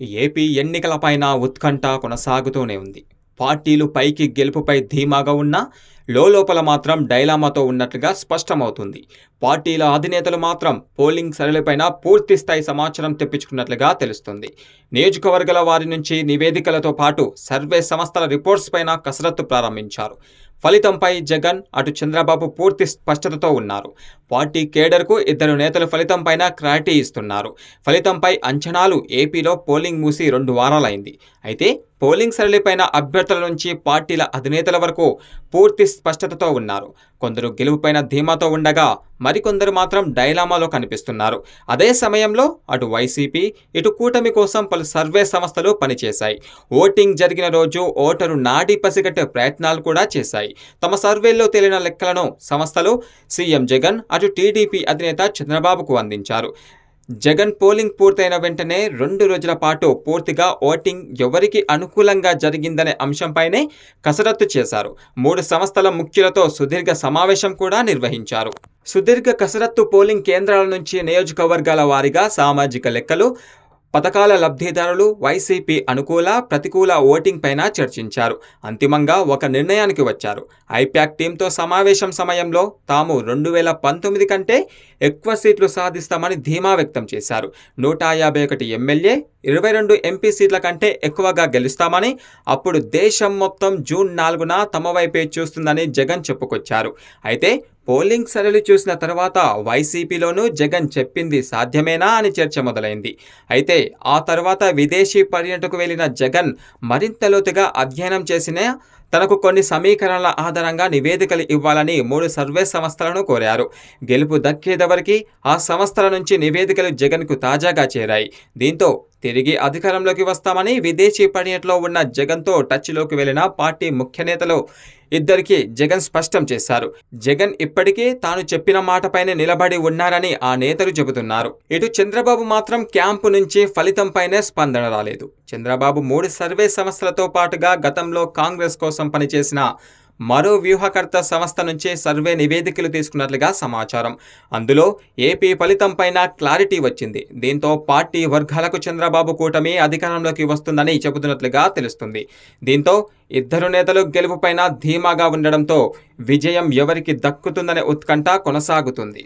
AP ఎన్నికలపైన ఉత్కంఠ కొనసాగుతూనే ఉంది. పార్టీలు పైకి గెలుపుపై ధీమాగా ఉన్నా లోపల మాత్రం డైలామాతో ఉన్నట్లుగా స్పష్టమవుతుంది. పార్టీల అధినేతలు మాత్రం పోలింగ్ సరళిపైన పూర్తి స్థాయి సమాచారం తెప్పించుకున్నట్లుగా తెలుస్తుంది. నియోజకవర్గాల వారి నుంచి నివేదికలతో పాటు సర్వే సంస్థల రిపోర్ట్స్ పైన కసరత్తు ప్రారంభించారు. ఫలితంపై జగన్ అటు చంద్రబాబు పూర్తి స్పష్టతతో ఉన్నారు. పార్టీ కేడర్కు ఇద్దరు నేతలు ఫలితంపైన క్లారిటీ ఇస్తున్నారు. ఫలితంపై అంచనాలు ఏపీలో పోలింగ్ మూసి రెండు వారాలైంది. అయితే పోలింగ్ సరళిపైన అభ్యర్థుల నుంచి పార్టీల అధినేతల వరకు పూర్తి స్పష్టతతో ఉన్నారు. కొందరు గెలుపుపైన ధీమాతో ఉండగా మరికొందరు మాత్రం డైలామాలో కనిపిస్తున్నారు. అదే సమయంలో అటు వైసీపీ ఇటు కూటమి కోసం పలు సర్వే సంస్థలు పనిచేశాయి. ఓటింగ్ జరిగిన రోజు ఓటరు నాడి పసిగట్టే ప్రయత్నాలు కూడా చేశాయి. తమ సర్వేల్లో తేలిన లెక్కలను సంస్థలు సీఎం జగన్ అటు టీడీపీ అధినేత చంద్రబాబుకు అందించారు. జగన్ పోలింగ్ పూర్తయిన వెంటనే రెండు రోజుల పాటు పూర్తిగా ఓటింగ్ ఎవరికి అనుకూలంగా జరిగిందనే అంశంపైనే కసరత్తు చేశారు. మూడు సంస్థల ముఖ్యులతో సుదీర్ఘ సమావేశం కూడా నిర్వహించారు. సుదీర్ఘ కసరత్తు పోలింగ్ కేంద్రాల నుంచి నియోజకవర్గాల వారీగా సామాజిక లెక్కలు పథకాల లబ్ధిదారులు వైసీపీ అనుకూల ప్రతికూల ఓటింగ్ పైన చర్చించారు. అంతిమంగా ఒక నిర్ణయానికి వచ్చారు. ఐప్యాక్ టీంతో సమావేశం సమయంలో తాము రెండు వేల పంతొమ్మిది కంటే ఎక్కువ సీట్లు సాధిస్తామని ధీమా వ్యక్తం చేశారు. నూట యాభై ఒకటి ఎమ్మెల్యే ఇరవై రెండు ఎంపీ సీట్ల కంటే ఎక్కువగా గెలుస్తామని అప్పుడు దేశం మొత్తం జూన్ నాలుగున తమ వైపే చూస్తుందని జగన్ చెప్పుకొచ్చారు. అయితే పోలింగ్ సరళి చూసిన తర్వాత వైసీపీలోనూ జగన్ చెప్పింది సాధ్యమేనా అని చర్చ మొదలైంది. అయితే ఆ తర్వాత విదేశీ పర్యటనకు వెళ్ళిన జగన్ మరింత లోతుగా అధ్యయనం చేసిన తనకు కొన్ని సమీకరణల ఆధారంగా నివేదికలు ఇవ్వాలని మూడు సర్వే సంస్థలను కోరారు. గెలుపు దక్కేదవరికి ఆ సంస్థల నుంచి నివేదికలు జగన్కు తాజాగా చేరాయి. దీంతో తిరిగి అధికారంలోకి వస్తామని విదేశీ పర్యటనలో ఉన్న జగన్తో టచ్లోకి వెళ్ళిన పార్టీ ముఖ్య నేతలు ఇద్దరికి జగన్ స్పష్టం చేశారు. జగన్ ఇప్పటికే తాను చెప్పిన మాటపైనే నిలబడి ఉన్నారని ఆ నేతలు చెబుతున్నారు. ఇటు చంద్రబాబు మాత్రం క్యాంపు నుంచి ఫలితంపైనే స్పందన రాలేదు. చంద్రబాబు మూడు సర్వే సంస్థలతో పాటుగా గతంలో కాంగ్రెస్ కోసం పనిచేసిన మరో వ్యూహకర్త సంస్థ నుంచి సర్వే నివేదికలు తీసుకున్నట్లుగా సమాచారం. అందులో ఏపీ ఫలితంపైన క్లారిటీ వచ్చింది. దీంతో పార్టీ వర్గాలకు చంద్రబాబు కూటమి అధికారంలోకి వస్తుందని చెబుతున్నట్లుగా తెలుస్తుంది. దీంతో ఇద్దరు నేతలు గెలుపుపైన ధీమాగా ఉండడంతో విజయం ఎవరికి దక్కుతుందనే ఉత్కంఠ కొనసాగుతుంది.